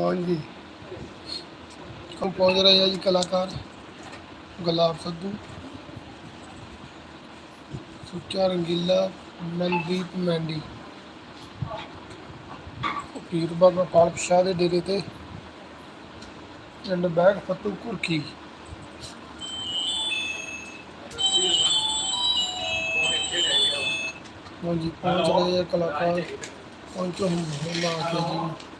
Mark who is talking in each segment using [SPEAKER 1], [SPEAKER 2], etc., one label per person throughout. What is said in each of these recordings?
[SPEAKER 1] ਹਾਂਜੀ ਕੰਪੋਜ਼ਰ ਹੈ ਜੀ ਕਲਾਕਾਰ ਗੁਲਾਬ ਸੱਧੂ। ਸੁੱਚਾ ਰੰਗੀਲਾ ਮਨਦੀਪ ਮੈਂਡੀ। ਪੀਰ ਬਾਬਾ ਪਾਲਕ ਸ਼ਾਹ ਦੇ ਡੇਰੇ ਤੇ ਪਿੰਡ ਬੈਗ ਫੱਤੂ ਕੁਰਕੀ। ਹਾਂਜੀ, ਪਹੁੰਚ ਰਹੇ ਆ ਕਲਾਕਾਰ। ਪਹੁੰਚੋ ਹੁਣ ਲਾ ਕੇ ਜੀ।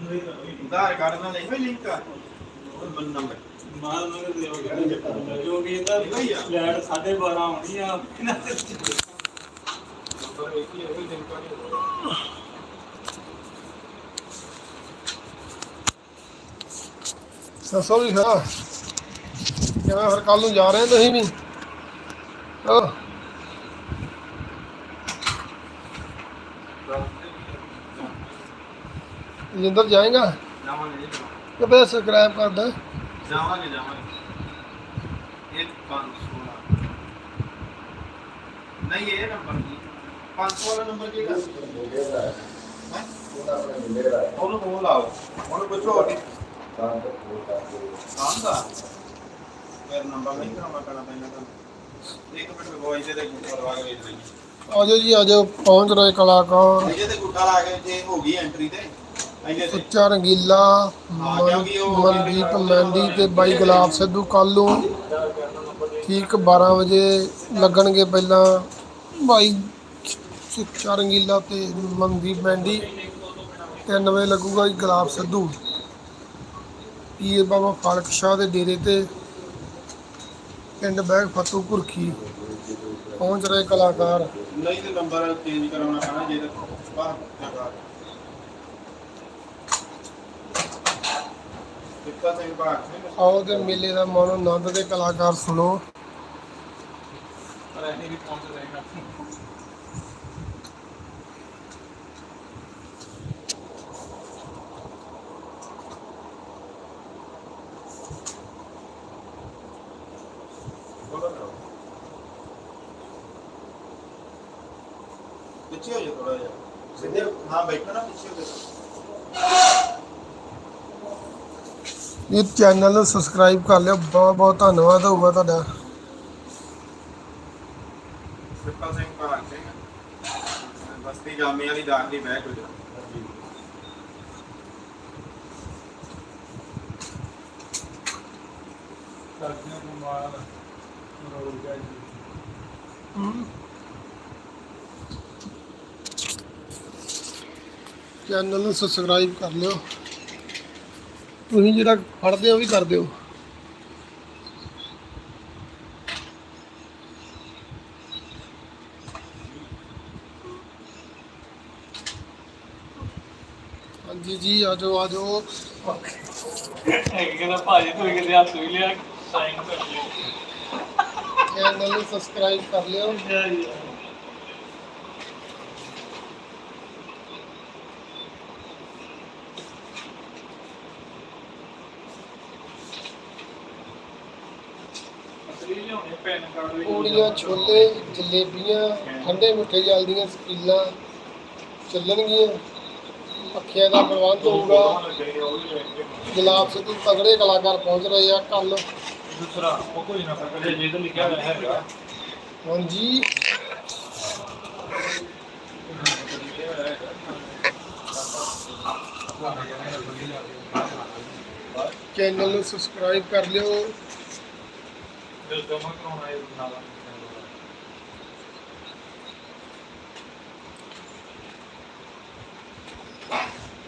[SPEAKER 2] ਆਧਾਰ ਕਾਰਡ ਨਾਲ ਲਿਖੋ ਲਿੰਕ ਉਹ ਬਨ ਨੰਬਰ।
[SPEAKER 3] ਕਿਉਂਕਿ ਇਹਦਾ ਲੈਟ 12:30 ਆਉਣੀ ਆ। ਇਹਨਾਂ ਦੇ
[SPEAKER 2] ਨੰਬਰ ਵੇਖੀ ਉਹ ਲਿੰਕ ਆ।
[SPEAKER 1] ਦੱਸੋ ਵੀ ਫਿਰ ਕਿਵੇਂ ਫਿਰ ਕੱਲ ਨੂੰ ਜਾ ਰਹੇ ਹੋ ਤੁਸੀਂ ਵੀ? ਹਾਂ। ਜਿੰਦਰ ਜਾਏਗਾ?
[SPEAKER 2] ਜਾਵਾਂਗੇ ਜੀ
[SPEAKER 1] ਕਿ ਬਸ ਸਬਸਕ੍ਰਾਈਬ ਕਰ ਦੇ।
[SPEAKER 2] ਜਾਵਾਂਗੇ ਜਾਵਾਂਗੇ। ਇਹ 516 ਨਹੀਂ ਇਹ ਨੰਬਰ ਨਹੀਂ। 500 ਵਾਲਾ ਨੰਬਰ ਕੀ ਹੈ ਉਹਨੂੰ ਫੋਨ ਲਾਓ। ਉਹਨੂੰ ਪੁੱਛੋ ਉਹਦੀ। ਆਂਦਾ ਮੇਰਾ ਨੰਬਰ ਨਹੀਂ ਕਰਾਉਣਾ ਪੈਣਾ ਪੈਣਾ ਤਾਂ। ਇੱਕ ਮਿੰਟ ਵੌਇਸ ਦੇ ਗੁੱਟਾ ਲਵਾ ਕੇ ਵੇਚ ਲਈ
[SPEAKER 1] ਆਜੋ ਜੀ ਆਜੋ ਪਹੁੰਚ ਰਹੇ ਕਲਾਕਾਰ।
[SPEAKER 2] ਇਹਦੇ ਤੇ ਗੁੱਟਾ ਲਾ ਕੇ ਜੇ ਹੋ ਗਈ ਐਂਟਰੀ ਤੇ।
[SPEAKER 1] ਸੁੱਚਾ ਰੰਗੀਲਾ ਮਨ- ਮਨਦੀਪ ਮੈਂਡੀ ਤੇ ਬਾਈ ਗੁਲਾਬ ਸਿੱਧੂ ਕੱਲ ਨੂੰ ਠੀਕ 12 ਵਜੇ ਲੱਗਣਗੇ ਪਹਿਲਾਂ। ਬਾਈ ਸੁੱਚਾ ਰੰਗੀਲਾ ਤੇ ਮਨਦੀਪ ਮੈਂਡੀ 3 ਵਜੇ ਲੱਗੂਗਾ ਜੀ ਗੁਲਾਬ ਸਿੱਧੂ। ਪੀਰ ਬਾਬਾ ਫਾਲਕ ਸ਼ਾਹ ਦੇ ਡੇਰੇ ਤੇ ਪਿੰਡ ਬੈਗ ਫਤੂ ਕੁਰਖੀ ਪਹੁੰਚ ਰਹੇ ਕਲਾਕਾਰ।
[SPEAKER 2] ਨਹੀਂ ਤੇ ਨੰਬਰ ਚੇਂਜ ਕਰਾਉਣਾ ਪੈਣਾ ਜੇ ਤੇ ਬਾਹਰ ਜਗਾ ਕਿੱਤਾ ਸਿੰਘ ਬਾਹਰ ਸਿੰਘ
[SPEAKER 1] ਆਓ ਤੇ ਮੇਲੇ ਦਾ ਮਨ ਆਨੰਦ ਦੇ ਕਲਾਕਾਰ ਸੁਣੋ।
[SPEAKER 2] ਪਿੱਛੇ ਹੋ ਜਾ ਥੋੜਾ ਜਿਹਾ। ਸਿੱਧੇ ਹਾਂ ਬੈਠੋ ਨਾ ਪਿੱਛੇ ਹੋ ਜਾ
[SPEAKER 1] ਇਹ ਚੈਨਲ ਨੂੰ ਸਬਸਕ੍ਰਾਈਬ ਕਰ ਲਿਓ। ਬਹੁਤ ਬਹੁਤ ਧੰਨਵਾਦ ਹੋਊਗਾ ਤੁਹਾਡਾ।
[SPEAKER 2] ਸਿੱਪਾ ਸਿੰਘ ਭਾਗ ਸਿੰਘ। ਬਸਤੀ ਜਾਮੇ ਵਾਲੀ ਦਾਖਲੀ ਬਹਿ ਕੋ ਜਾ
[SPEAKER 3] ਸਰਦੀਆਂ ਤੋਂ ਬਾਅਦ ਰੋੜ ਗਿਆ ਜੀ।
[SPEAKER 1] ਚੈਨਲ ਨੂੰ ਸਬਸਕ੍ਰਾਈਬ ਕਰ ਲਿਓ। ਤੁਸੀਂ ਜਿਹੜਾ ਫੜਦੇ ਹੋ ਵੀ ਕਰ ਦਿਓ। ਹਾਂਜੀ ਜੀ ਆਜੋ ਆਜੋ
[SPEAKER 3] ਇੱਕ ਕਹਿੰਦਾ ਭਾਜੀ ਤੂੰ ਕਿਤੇ ਹੱਥ ਵੀ ਲਿਆ ਸਾਈਨ ਕਰ ਲਿਆ
[SPEAKER 1] ਚੈਨਲ ਨੂੰ ਸਬਸਕ੍ਰਾਈਬ ਕਰ ਲਿਓ।
[SPEAKER 3] ਅਸਲੀ ਲਿਆਉਣੇ ਪੈਨ ਕਾਰਡ ਵੀ
[SPEAKER 1] ਪੂੜੀਆਂ ਛੋਲੇ ਜਲੇਬੀਆਂ ਠੰਡੇ ਮਿੱਠੇ ਜਲਦੀਆਂ ਸਕੀਲਾਂ ਚੱਲਣਗੀਆਂ। ਪੱਖਿਆਂ ਦਾ ਪ੍ਰਬੰਧ ਹੋਊਗਾ। ਗੁਲਾਬ ਸਿੱਧੂ ਤਗੜੇ ਕਲਾਕਾਰ ਪਹੁੰਚ ਰਹੇ ਆ ਕੱਲ
[SPEAKER 3] ਦੂਸਰਾ ਉਹ ਕੋਈ ਨਾ ਸਕਦੇ ਜੇ ਤਾਂ ਲਿਖਿਆ ਹੋਇਆ ਹੈਗਾ।
[SPEAKER 1] ਹਾਂਜੀ। ਚੈਨਲ ਨੂੰ ਸਬਸਕ੍ਰਾਈਬ ਕਰ ਲਿਓ।
[SPEAKER 3] ਜੋ ਜਮਾ ਕਰਾਉਣਾ ਹੈ ਬਣਾ ਲਾ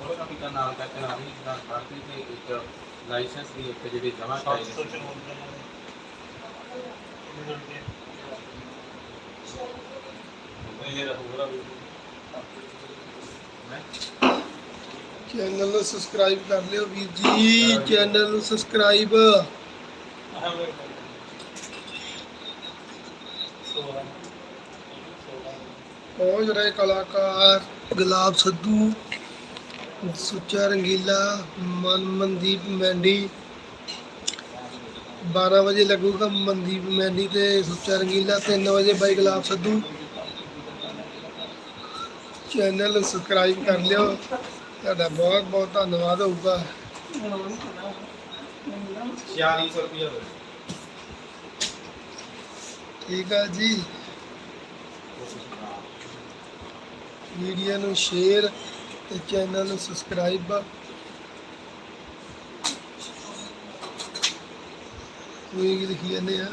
[SPEAKER 4] ਉਹ ਕੰਮ ਦਾ ਨਾਲ ਦਾ ਕਰਾਣੀ ਦਾ ਕਰਦੀ ਤੇ ਇੱਕ ਲਾਇਸੈਂਸ ਦੀ ਇੱਕ ਜਿਹੜੀ ਜਮਾ
[SPEAKER 3] ਸੌ ਚੁਰਾਨਵੇਂ ਇਹ ਰਹੂਗਾ
[SPEAKER 1] ਚੈਨਲ ਨੂੰ ਸਬਸਕ੍ਰਾਈਬ ਕਰ ਲਿਓ ਵੀਰ ਜੀ ਚੈਨਲ ਨੂੰ ਸਬਸਕ੍ਰਾਈਬ ਪਹੁੰਚ ਰਹੇ ਕਲਾਕਾਰ ਗੁਲਾਬ ਸੱਧੂ ਸੁੱਚਾ ਰੰਗੀਲਾ ਮਨ ਮਨਦੀਪ ਮੈਂਡੀ 12 ਵਜੇ ਲੱਗੂਗਾ ਮਨਦੀਪ ਮੈਂਡੀ ਤੇ ਸੁੱਚਾ ਰੰਗੀਲਾ 3 ਵਜੇ ਬਾਈ ਗੁਲਾਬ ਸੱਧੂ। ਚੈਨਲ ਸਬਸਕ੍ਰਾਈਬ ਕਰ ਲਿਓ। ਤੁਹਾਡਾ ਬਹੁਤ ਬਹੁਤ ਧੰਨਵਾਦ ਹੋਊਗਾ।
[SPEAKER 3] 4600 ਰੁਪਏ
[SPEAKER 1] ਠੀਕ ਆ ਜੀ। ਵੀਡੀਓ ਨੂੰ ਸ਼ੇਅਰ ਤੇ ਚੈਨਲ ਨੂੰ ਸਬਸਕ੍ਰਾਈਬ। ਕੋਈ ਕੀ ਲਿਖੀ ਜਾਂਦੇ ਆ।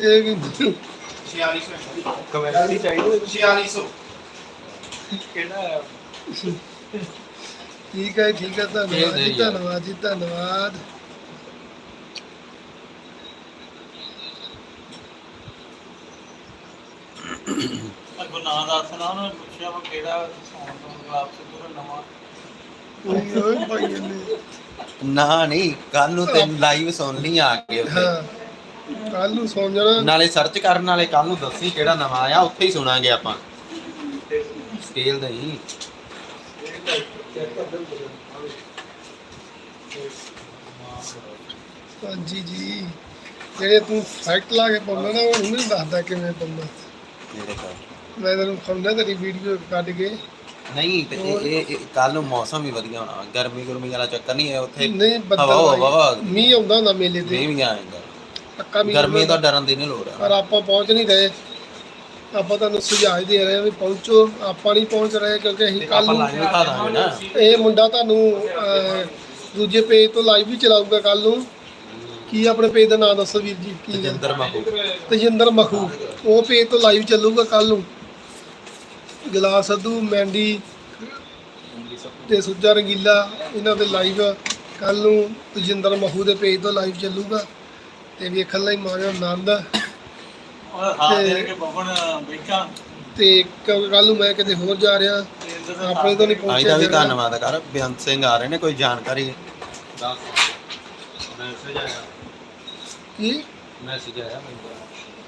[SPEAKER 1] ਇਹ ਵੀ
[SPEAKER 3] 4600
[SPEAKER 5] ਕਮੈਂਟੀ ਚਾਹੀਦੀ
[SPEAKER 3] 4600
[SPEAKER 5] ਕਿਹੜਾ?
[SPEAKER 1] ਠੀਕ ਹੈ ਠੀਕ ਹੈ ਧੰਨਵਾਦ ਜੀ ਧੰਨਵਾਦ ਜੀ ਧੰਨਵਾਦ
[SPEAKER 5] ਅੱਗੋਂ ਨਾਂ ਦੱਸਣਾ ਉਹਨੇ ਕਿਹੜਾ ਸੌਂਗ ਤੋਂ ਵਾਪਸ ਪੂਰਾ ਨਵਾਂ।
[SPEAKER 1] ਕੋਈ ਓਏ ਭਾਈ ਨੇ
[SPEAKER 2] ਨਾ ਨਹੀਂ ਕੱਲ ਨੂੰ ਤੇ ਲਾਈਵ ਸੁਣ ਲਈ ਆ ਕੇ ਉੱਥੇ।
[SPEAKER 1] ਹਾਂ ਕੱਲ ਨੂੰ ਸੌਂ ਜਾਣਾ।
[SPEAKER 2] ਨਾਲੇ ਸਰਚ ਕਰਨ ਵਾਲੇ ਕੱਲ ਨੂੰ ਦੱਸੀ ਕਿਹੜਾ ਨਵਾਂ ਆਇਆ ਉੱਥੇ ਹੀ ਸੁਣਾਂਗੇ ਆਪਾਂ। ਸਕੇਲ ਦਾ ਹੀ।
[SPEAKER 1] ਹਾਂਜੀ ਜੀ ਜਿਹੜੇ ਤੂੰ ਫੈਕਟ ਲਾ ਕੇ ਪਾਉਂਦਾ ਨਾ ਉਹ ਨਹੀਂ ਦੱਸਦਾ ਕਿਵੇਂ ਪਾਉਂਦਾ।
[SPEAKER 2] ਮੇਰੇ ਕੋਲ
[SPEAKER 1] ਮੈਂ ਤੈਨੂੰ ਖੰਦਾ ਤੇਰੀ ਵੀਡੀਓ ਕੱਢ ਕੇ।
[SPEAKER 2] ਨਹੀਂ ਤੇ ਇਹ- ਇਹ ਕੱਲ ਨੂੰ ਮੌਸਮ ਵੀ ਵਧੀਆ ਹੋਣਾ। ਗਰਮੀ ਗੁਰਮੀ ਵਾਲਾ ਚੱਕਰ ਨਹੀਂ ਹੈ ਉੱਥੇ।
[SPEAKER 1] ਨਹੀਂ ਬੱਦਲ
[SPEAKER 2] ਹਵਾ
[SPEAKER 1] ਭਾਈ,
[SPEAKER 2] ਹਵਾ
[SPEAKER 1] ਮੀਂਹ ਆਉਂਦਾ ਹੁੰਦਾ ਮੇਲੇ ਤੇ।
[SPEAKER 2] ਨਹੀਂ ਵੀ ਆਏਗਾ
[SPEAKER 1] ਪੱਕਾ ਮੀਂਹ
[SPEAKER 2] ਗਰਮੀ। ਤੋਂ ਡਰਨ ਦੀ ਨਹੀਂ ਲੋੜ
[SPEAKER 1] ਪਰ ਆਪਾਂ ਪਹੁੰਚ ਨਹੀਂ ਰਹੇ। ਆਪਾਂ ਤੁਹਾਨੂੰ ਸੁਝਾਅ ਦੇ ਰਹੇ ਹਾਂ ਵੀ ਪਹੁੰਚੋ। ਆਪਾਂ ਨਹੀਂ ਪਹੁੰਚ ਰਹੇ ਕਿਉਂਕਿ ਅਸੀਂ ਕੱਲ
[SPEAKER 2] ਆਪਾਂ
[SPEAKER 1] ਨੂੰ
[SPEAKER 2] ਲਾਈਵ ਦਿਖਾ ਦਾਂਗੇ ਨਾ।
[SPEAKER 1] ਇਹ ਮੁੰਡਾ ਤੁਹਾਨੂੰ ਅਹ, ਦੂਜੇ ਪੇਜ ਤੋਂ ਲਾਈਵ ਵੀ ਚਲਾਊਗਾ ਕੱਲ ਨੂੰ। ਕੀ ਆਪਣੇ ਪੇਜ ਦਾ ਨਾਮ ਦੱਸੋ ਵੀਰ ਜੀ? ਕੀ ਹੈ?
[SPEAKER 2] ਤਜਿੰਦਰ ਮਾਹੂ
[SPEAKER 1] ਤਜਿੰਦਰ ਮਖੂ। ਉਹ ਪੇਜ ਤੋਂ ਲਾਈਵ ਚੱਲੂਗਾ ਕੱਲ ਨੂੰ। ਗਲਾਸ ਸੱਧੂ ਮੈਂਡੀ ਤੇ ਸੁੱਜਾ ਰੰਗੀਲਾ ਇਹਨਾਂ ਦੇ ਲਾਈਵ ਕੱਲ ਨੂੰ ਤਜਿੰਦਰ ਮਖੂ ਦੇ ਪੇਜ ਤੋਂ ਲਾਈਵ ਚੱਲੂਗਾ ਤੇ ਵੇਖਣ ਲਈ ਮਾਰਿਓ ਆਨੰਦ
[SPEAKER 5] ਉਹਦਾ ਸਾਥ ਦੇ ਕੇ ਬਬਨ ਬੈਠਾ।
[SPEAKER 1] ਤੇ ਕੱਲ ਨੂੰ ਮੈਂ ਕਿਤੇ ਹੋਰ ਜਾ ਰਿਹਾ ਆਪਣੇ ਤੋਂ ਨਹੀਂ ਪਹੁੰਚਿਆ
[SPEAKER 2] ਦਾ ਵੀ
[SPEAKER 1] ਜਾਣਾ।
[SPEAKER 2] ਧੰਨਵਾਦ ਕਰ ਬੇਅੰਤ ਸਿੰਘ ਆ ਰਹੇ ਨੇ ਕੋਈ ਜਾਣਕਾਰੀ? ਦੱਸ। ਮੈਸੇਜ ਆਇਆ।
[SPEAKER 1] ਕੀ?
[SPEAKER 2] ਮੈਸੇਜ ਆਇਆ ਮੈਨੂੰ।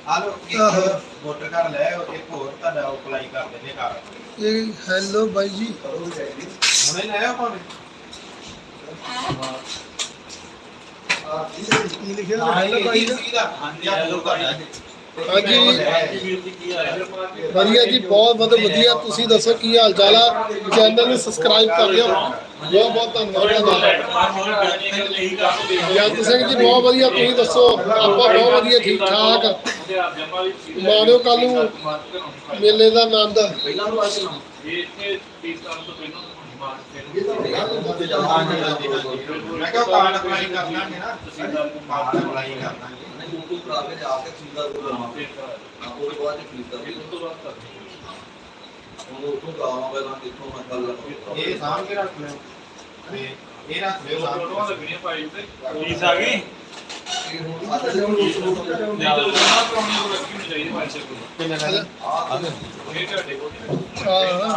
[SPEAKER 3] ਹਾਲੋ
[SPEAKER 1] ਆਹੋ।
[SPEAKER 3] ਇੱਕ ਵੋਟਰ ਕਾਰਡ ਲੈ ਆਓ, ਇੱਕ ਹੋਰ ਤੁਹਾਡਾ ਅਪਲਾਈ ਕਰ ਦਿੰਦੇ ਘਰ।
[SPEAKER 1] ਇਹ ਹੈਲੋ ਬਾਈ ਜੀ।
[SPEAKER 3] ਹੁਣੇ ਲੈ ਆਓ ਭਾਵੇਂ।
[SPEAKER 1] ਕੀ ਲਿਖਿਆ ਹੈਲੋ ਬਾਈ ਜੀ?
[SPEAKER 3] ਦਾ ਹਾਂਜੀ ਹੈਲੋ ਤੁਹਾਡਾ
[SPEAKER 1] ਹਾਂਜੀ।
[SPEAKER 5] ਵੀਰ ਜੀ ਕੀ ਆਇਆ।
[SPEAKER 1] ਵਧੀਆ ਜੀ ਬਹੁਤ ਬਹੁਤ ਵਧੀਆ। ਤੁਸੀਂ ਦੱਸੋ ਕੀ ਹਾਲ ਚਾਲ ਆ? ਚੈਨਲ ਨੂੰ ਸਬਸਕ੍ਰਾਈਬ ਕਰ ਲਿਓ ਬਹੁਤ ਬਹੁਤ ਧੰਨਵਾਦ। ਜੰਤ ਸਿੰਘ ਜੀ ਬਹੁਤ ਵਧੀਆ ਤੁਸੀਂ ਦੱਸੋ ਆਪਾਂ ਬਹੁਤ ਵਧੀਆ ਠੀਕ ਠਾਕ ਮਾਣਿਓ ਕੱਲ ਨੂੰ ਮੇਲੇ ਦਾ ਆਨੰਦ
[SPEAKER 3] ਮੈਂ ਕਿਹਾ ਅਪਲਾਈ ਕਰ ਲਾਂਗੇ ਨਾ। ਕਾਰਡ ਅਪਲਾਈ ਕਰ ਦਾਂਗੇ
[SPEAKER 6] YouTube ਕਰਾ ਕੇ ਜਾ ਕੇ ਖਰੀਦਾ ਉਹਦੇ ਬਾਅਦ ਚ ਖਰੀਦਾ ਉਹ ਉਥੋਂ ਗਾਵਾਂ ਪਹਿਲਾਂ ਕਿੱਥੋਂ ਮੈਂ ਕੱਲ
[SPEAKER 3] ਇਹ ਸਾਂਭ ਕੇ ਰੱਖ ਲਿਓ। ਤੇ ਇਹ ਰੱਖ ਲਿਓ ਸਾਂਭ ਕੇ
[SPEAKER 5] ਫੀਸ ਆ ਗਈ?
[SPEAKER 3] ਕਿੰਨੇ ਦਾ।
[SPEAKER 1] ਹਾਂ।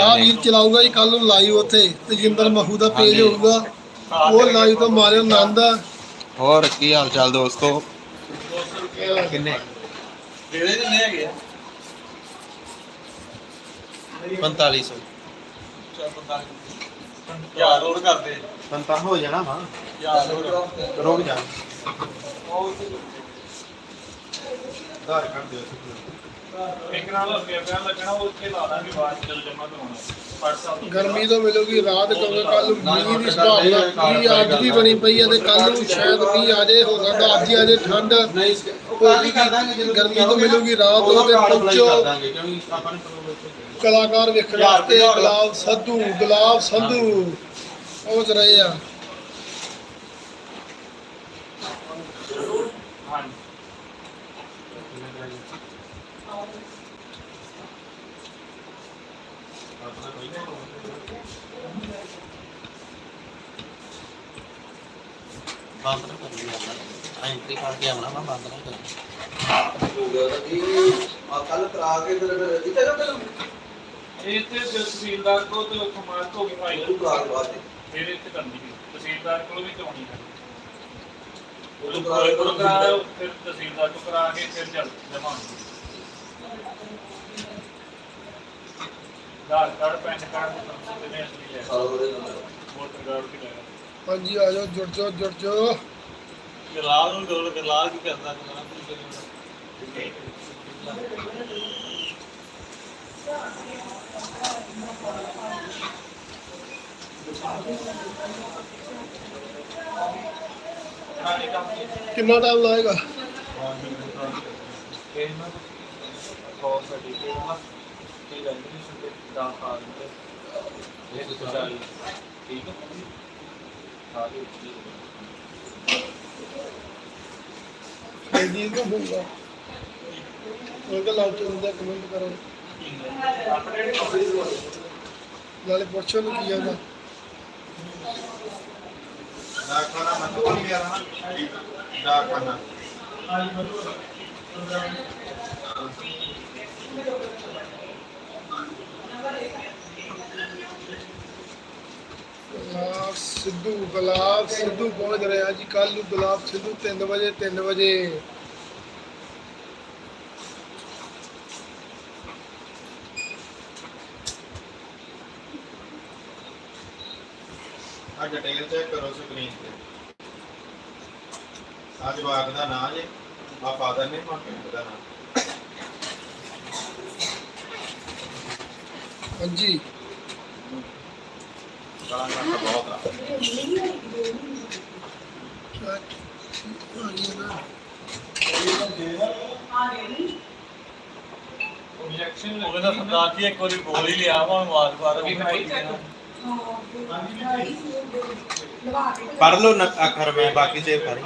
[SPEAKER 1] ਆ ਵੀਰ ਚਲਾਊਗਾ ਜੀ ਕੱਲ ਨੂੰ ਲਾਈਵ ਉੱਥੇ। ਤਜਿੰਦਰ ਮਹੂ ਦਾ ਪੇਜ ਹੋਊਗਾ। ਉਹ ਲਾਈਵ ਤੋਂ ਮਾਰਿਓ ਆਨੰਦ
[SPEAKER 2] ਹੋਰ ਕੀ ਹਾਲ ਚਾਲ ਦੋਸਤੋ? ਕਿੰਨੇ?
[SPEAKER 5] ਜਿਹੜੇ ਕਿੰਨੇ ਹੈਗੇ ਆ?
[SPEAKER 2] 4500
[SPEAKER 5] ਚੱਲ ਬੰਦਾ ਯਾਰ ਹੋਰ ਕਰਦੇ।
[SPEAKER 3] ਬੰਤਾ ਹੋ ਜਾਣਾ ਵਾ।
[SPEAKER 5] ਯਾਰ ਹੋਰ
[SPEAKER 3] ਰੁਕ ਜਾ। ਧਾਰ ਕਰ ਦਿਓ
[SPEAKER 5] ਇੱਕ ਨਾਲ ਰੁਪਿਆ ਪਿਆ ਲੱਗਣਾ ਉਹ ਉੱਥੇ ਲਾ ਦਾਂਗੇ ਬਾਅਦ ਚ ਜਦੋਂ ਜਮਾ ਕਰਾਉਣਾ। WhatsApp
[SPEAKER 1] ਗਰਮੀ ਤੋਂ ਮਿਲੂਗੀ ਰਾਤ ਕਿਉਂਕਿ ਕੱਲ ਮੀਂਹ ਦੀ ਸੰਭਾਵਨਾ ਮੀਂਹ ਅੱਜ ਵੀ ਬਣੀ ਪਈ ਹੈ ਤੇ ਕੱਲ ਨੂੰ ਸ਼ਾਇਦ ਮੀਂਹ ਆ ਜਾਏ ਹੋ ਸਕਦਾ ਅੱਜ ਹੀ ਆ ਜਾਏ ਠੰਡ।
[SPEAKER 2] ਨਹੀਂ ਕੱਲ ਹੀ ਕਰ ਦਾਂਗੇ ਜਦੋਂ
[SPEAKER 1] ਗਰਮੀ ਤੋਂ ਮਿਲੂਗੀ ਰਾਤ ਨੂੰ ਤੇ ਪਹੁੰਚੋ
[SPEAKER 2] ਦਾਂਗੇ ਕਿਉਂਕਿ ਆਪਾਂ ਨੇ ਪ੍ਰੋਬਲਮ
[SPEAKER 1] ਕਲਾਕਾਰ ਵੇਖਣ ਵਾਸਤੇ ਗੁਲਾਬ ਸੰਧੂ ਗੁਲਾਬ ਸੰਧੂ। ਪਹੁੰਚ ਰਹੇ ਆ।
[SPEAKER 5] ਹਾਂਜੀ
[SPEAKER 2] ਨਾ ਕਰੀ ਐਂਟਰੀ ਕਰਕੇ ਆਉਣਾ ਮੈਂ ਬੰਦ ਨਾ ਕਰੀ।
[SPEAKER 6] ਹੋ ਗਿਆ ਤਾਂ ਇਹ ਆ ਕੱਲ ਕਰਾ ਕੇ ਫਿਰ ਇੱਥੇ ਜਾਂਦੇ ਨਾ
[SPEAKER 5] ਇਹ ਤੇ ਤਹਿਸੀਲਦਾਰ ਕੋਲ ਤੇ ਉੱਥੋਂ ਮਾਰਕ ਹੋ ਗਈ ਭਾਈ
[SPEAKER 6] ਤੂੰ ਕਰਾ ਕੇ ਬਾਅਦ
[SPEAKER 5] ਫਿਰ ਇੱਥੇ ਕਰਨੀ ਸੀ ਤਹਿਸੀਲਦਾਰ ਕੋਲ ਵੀ ਕਰਾਉਣੀ ਹੈ।
[SPEAKER 6] ਉਹ
[SPEAKER 5] ਉਹ
[SPEAKER 6] ਕਰਾ ਕੇ
[SPEAKER 5] ਕੋਲ ਕਰਾ ਫਿਰ ਤਹਿਸੀਲਦਾਰ ਤੋਂ ਕਰਾ ਕੇ ਫਿਰ ਚੱਲ ਜਮਾ। ਆਧਾਰ ਕਾਰਡ ਪੈਨ ਕਾਰਡ ਤੇ ਨੇ ਅਸਲੀ ਲੈ
[SPEAKER 6] ਸਾਰਾ ਉਹਦੇ ਨਾਲ
[SPEAKER 5] ਵੋਟਰ ਕਾਰਡ ਵੀ ਲੈ
[SPEAKER 1] ਹਾਂਜੀ ਆ ਜਾਓ ਜੁੜ ਜਾਓ ਜੁੜ ਜਾਓ।
[SPEAKER 5] ਗਰਲਾਲ ਨੂੰ ਡੋਲ ਗਰਲਾਲ ਕੀ ਕਰਦਾ ਕਿਹਨਾਂ
[SPEAKER 1] ਕਿੰਨਾ ਟਾਈਮ ਲਾਏਗਾ
[SPEAKER 5] ਇਹਨਾਂ ਕੋਲ ਸਰਟੀਫਿਕੇਟ ਨਾ ਤੇ ਰੈਗੂਲੇਸ਼ਨ ਤੇ ਦਾ ਖਾਨ ਤੇ ਇਹ ਸੁਸਾਈ ਠੀਕ ਹੈ। ਸਾਰੇ
[SPEAKER 1] ਜੀ ਤੋਂ ਹੋਊਗਾ ਉਹ ਤਾਂ ਲਾਉ ਚੋਂ ਦਾ ਕਮੈਂਟ ਕਰੋ। ਨਾਲੇ ਪੁੱਛੋ ਨੂੰ ਕੀ ਆਉਂਦਾ
[SPEAKER 3] ਡਾਕਖਾਨਾ ਮੰਦੂ ਨਹੀਂ ਗਿਆ ਨਾ ਡਾਕਖਾਨਾ
[SPEAKER 1] ਸਿੱਧੂ ਗੁਲਾਬ ਸਿੱਧੂ ਪਹੁੰਚ ਰਿਹਾ ਜੀ ਕੱਲ ਨੂੰ ਗੁਲਾਬ ਸਿੱਧੂ 3 ਵਜੇ 3 ਵਜੇ।
[SPEAKER 3] ਆ ਡਿਟੇਲ ਚੈੱਕ ਕਰੋ ਸਕਰੀਨ ਤੇ। ਆ ਜਵਾਕ ਦਾ ਨਾਂ ਜੇ ਆ ਫਾਦਰ ਨੇ ਮਾਪੇ ਦਾ ਨਾਂ।
[SPEAKER 1] ਹਾਂਜੀ।
[SPEAKER 3] ਗਾਲਾਂ ਕੱਢ ਬਹੁਤ ਆ
[SPEAKER 1] ਕਿਆ ਠੀਕ ਆ ਗਈ ਨਾ
[SPEAKER 5] ਆਬਜੈਕਸ਼ਨ ਉਹ ਕਹਿੰਦਾ ਸਰਦਾਰ ਜੀ ਇੱਕ ਵਾਰੀ ਬੋਲ ਹੀ ਲਿਆ ਵਾ ਹੁਣ ਆਵਾਜ਼ ਬਾਰ ਵੀ ਖਾਈ ਦੇਣਾ
[SPEAKER 3] ਪੜ ਲਓ ਅੱਖਰ ਮੈਂ ਬਾਕੀ ਸੇਵ ਕਰੀ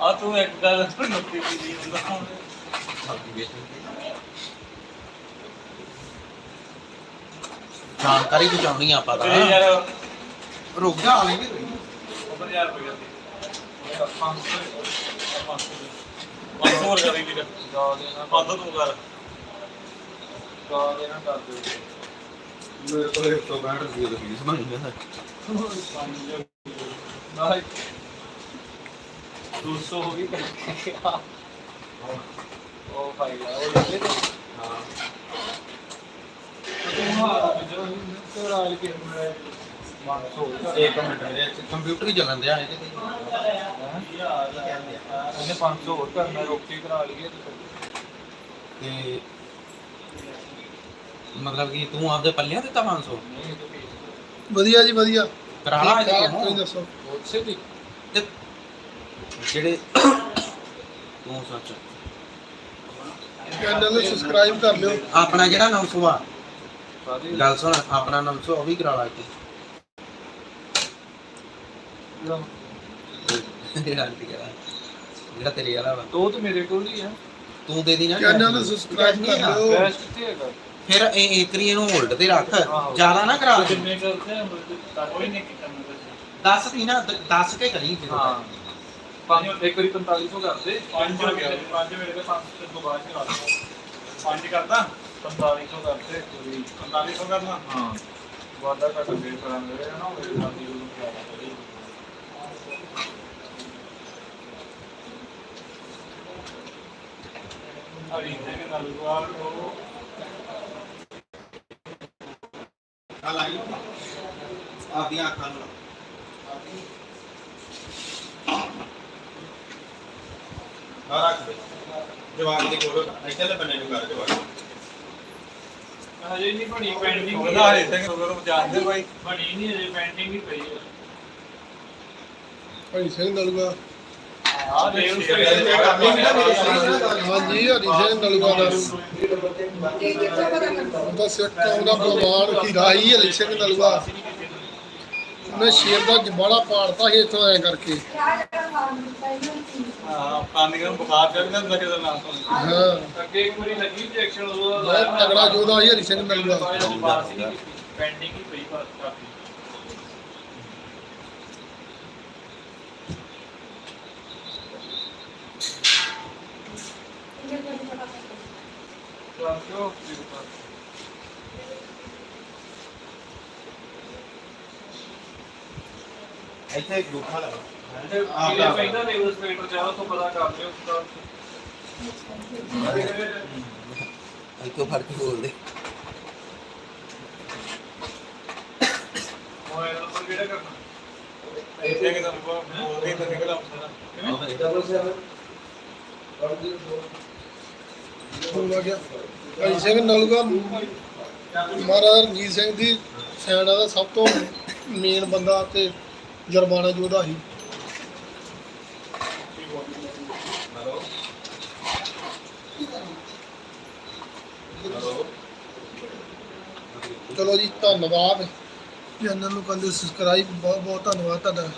[SPEAKER 5] ਆ ਤੂੰ ਇੱਕ ਗੱਲ ਨੁਕਤੀ ਦੀ ਜੀ ਹੁੰਦਾ
[SPEAKER 2] ਜਾਣਕਾਰੀ ਪਹੁੰਚਾਉਣੀ ਆਪਾਂ
[SPEAKER 5] ਤੇ। ਯਾਰ
[SPEAKER 2] ਰੁਕ ਜਾ ਆਵੇਂਗੇ
[SPEAKER 5] ਉੱਪਰ ਯਾਰ ਰੁਪਏ ਦੀ 500 500 ਹੋਰ ਕਰੀ ਵੀਰ। ਗਾ ਦੇਣਾ ਪੰਜ ਤੂੰ ਕਰ। ਗਾ ਦੇਣਾ ਕਰ ਦੇ
[SPEAKER 2] ਮੇਰੇ ਕੋਲ 162 ਰੁਪਏ ਦੀ ਫੀਸ ਬਣੀ ਹੈ
[SPEAKER 5] ਨਾਲੇ 200 ਹੋ ਗਈ ਉਹ ਭਾਈ ਲਾ ਉਹ ਲੈ ਲੈ
[SPEAKER 3] ਹਾਂ
[SPEAKER 5] ਤੂੰ ਆ ਜੋ ਤੇ ਰਾਜ ਕੇ ਮੈਂ ਮਾਨਸੋ
[SPEAKER 3] ਇੱਕ ਮਿੰਟ ਮੇਰੇ
[SPEAKER 2] ਕੰਪਿਊਟਰ ਹੀ ਚੱਲਣ ਦਿਆ ਇਹਦੇ ਤੇ।
[SPEAKER 5] ਉਹਨੇ 500 ਹੋਰ ਕਰਨਾ ਰੋਕੀ ਕਰਾ ਲਈਏ ਤੇ
[SPEAKER 2] ਤੇ ਮਤਲਬ ਕਿ ਤੂੰ ਆਪਦੇ ਪੱਲਿਆਂ ਦਿੱਤਾ 500
[SPEAKER 5] ਨਹੀਂ ਤੇ
[SPEAKER 1] ਵਧੀਆ ਜੀ ਵਧੀਆ।
[SPEAKER 2] ਕਰਾ ਲਾ
[SPEAKER 1] ਤੁਸੀਂ। ਦੱਸੋ।
[SPEAKER 5] ਉਸੇ ਦੀ।
[SPEAKER 2] ਜਿਹੜੇ ਤੂੰ ਸੱਚ
[SPEAKER 1] ਚੈਨਲ ਨੂੰ ਸਬਸਕ੍ਰਾਈਬ ਕਰ ਲਿਓ।
[SPEAKER 2] ਆਪਣਾ ਜਿਹੜਾ 900 ਆ ਗੱਲ ਸੁਣ ਆਪਣਾ 900 ਉਹ ਵੀ ਕਰਾ ਲਾ ਇੱਥੇ। ਜਿਹੜਾ ਤੇਰੇ ਵਾਲਾ ਵਾ।
[SPEAKER 5] ਦੋ ਤੇ ਮੇਰੇ ਕੋਲ ਹੀ ਆ।
[SPEAKER 2] ਤੂੰ ਦੇ ਦੀ ਨਾ।
[SPEAKER 1] ਚੈਨਲ ਨੂੰ ਸਬਸਕ੍ਰਾਈਬ ਕਰ ਲਿਓ।
[SPEAKER 5] ਹੈਗਾ।
[SPEAKER 2] ਫਿਰ ਇਹ ਏਕਰੀ ਇਹਨੂੰ ਹੋਲਡ ਤੇ ਰੱਖ। ਜ਼ਿਆਦਾ ਨਾ ਕਰਾ। ਦੇ
[SPEAKER 5] ਕਿੰਨੇ ਕਰਦੇ ਆ ਤਾਂ ਕੋਈ ਨਹੀਂ ਕੀਤਾ ਮੈਂ
[SPEAKER 2] ਦੱਸ ਦੀ ਨਾ ਦੱਸ ਕੇ ਕਰੀ
[SPEAKER 5] ਹਾਂ। ਪੰਜ ਇੱਕ ਵਾਰੀ 4500 ਕਰਦੇ ਪੰਜ ਹੋ ਗਿਆ ਪੰਜ ਮੇਰੇ ਕੋਲ ਪੰਜ ਤੇ ਤੋਂ ਬਾਅਦ ਚਲਾ ਦੋ ਪੰਜ ਕਰਦਾ 4500 ਕਰਦੇ ਪੂਰੀ
[SPEAKER 3] 4500 ਕਰਨਾ।
[SPEAKER 5] ਹਾਂ। ਵਾਦਾ ਘਟ ਦੇ ਕਰਾਂਗੇ ਨਾ ਮੇਰੇ ਦੀ ਨੂੰ ਕਿਹਾ ਕਰੀ। ਹਰੀ ਦੇ ਨਾਲ ਵਾਰ ਉਹ
[SPEAKER 3] ਆ ਲਾਈ। ਆਪਦੀਆਂ ਅੱਖਾਂ ਨੂੰ ਆ ਰੱਖ ਦੇ। ਜਵਾਬ ਦੀ ਕੋਲ ਇੱਥੇ ਬੰਨੇ ਨੂੰ ਕਰ ਜਵਾਬ
[SPEAKER 5] ਹਜੇ ਨਹੀਂ ਬਣੀ ਪੈਂਡਿੰਗ
[SPEAKER 3] ਉਹਦਾ ਹਜੇ ਤੱਕ ਉਹ ਜਾਣਦੇ ਬਾਈ
[SPEAKER 5] ਬਣੀ ਨਹੀਂ ਹਜੇ ਪੈਂਡਿੰਗ ਹੀ ਪਈ ਹੈ
[SPEAKER 1] ਭਾਈ ਸਿੰਘ
[SPEAKER 5] ਦੇ ਉਸ
[SPEAKER 1] ਹਾਂਜੀ ਹਰੀ ਸਿੰਘ ਨਲੂਆ ਦਾ ਉਹਦਾ ਸਿੱਖ ਆਉਂਦਾ ਬਲਵਾਨ ਹੀਰਾ ਹੀ ਹਰੀ ਸਿੰਘ ਨਲੂਆ ਉਹਨੇ ਸ਼ੇਰ ਦਾ ਜਬਾੜਾ ਪਾੜਤਾ ਸੀ ਇੱਥੋਂ ਐ ਕਰਕੇ।
[SPEAKER 5] ਹਾਂ ਪਾਣੀ ਨੂੰ ਬੁਖਾਰ ਚੜ ਜਾਂਦਾ ਕਿਦਾ ਨਾਮ ਤੋਂ
[SPEAKER 1] ਹਾਂ।
[SPEAKER 5] ਅੱਗੇ ਇੱਕ ਵਾਰੀ ਲੱਗੀ ਇੰਜੈਕਸ਼ਨ ਉਹਦਾ।
[SPEAKER 1] ਬਹੁਤ ਤਗੜਾ ਯੋਧਾ ਸੀ ਹਰੀ ਸਿੰਘ ਨਲੂਆ
[SPEAKER 5] ਪੈਂਡਿੰਗ ਹੀ ਪਈ ਪਰ ਕਾਫੀ। ਚਲੋ ਜੀ
[SPEAKER 3] ਇੱਥੇ ਗੁੱਠਾ ਲਾ
[SPEAKER 5] ਤੇ ਇਹ ਪੈਂਦਾ ਨੇ ਉਸ ਪੇਪਰ ਜਾਓ ਤੋਂ ਪਤਾ ਕਰ ਲਿਓ
[SPEAKER 6] ਇੱਕੋ ਫੜ ਕੇ ਬੋਲਦੇ।
[SPEAKER 5] ਮੋਬਾਈਲ ਨੰਬਰ ਕਿਹੜਾ ਕਰਨਾ?
[SPEAKER 3] ਇੱਥੇ ਕਿ ਤੁਹਾਨੂੰ ਬੋਲ ਕੇ ਤਾਂ ਨਿਕਲ ਆਉਂਦਾ
[SPEAKER 6] ਡਬਲ ਸੈਵਨ
[SPEAKER 1] ਫੋਨ ਆ ਗਿਆ। ਭਾਈ ਸਿੰਘ ਨਲੂਗਾ ਮਹਾਰਾਜਾ ਰਣਜੀਤ ਸਿੰਘ ਦੀ ਸੈਨਾ ਦਾ ਸਭ ਤੋਂ ਮੇਨ ਬੰਦਾ ਤੇ ਜਰਮਾਨਾ ਯੋਧਾ ਸੀ।
[SPEAKER 6] ਹੈਲੋ। ਹੈਲੋ।
[SPEAKER 1] ਚਲੋ ਜੀ ਧੰਨਵਾਦ। ਚੈਨਲ ਨੂੰ ਕਰਦੇ ਸਬਸਕ੍ਰਾਈਬ ਬਹੁਤ ਬਹੁਤ ਧੰਨਵਾਦ ਤੁਹਾਡਾ।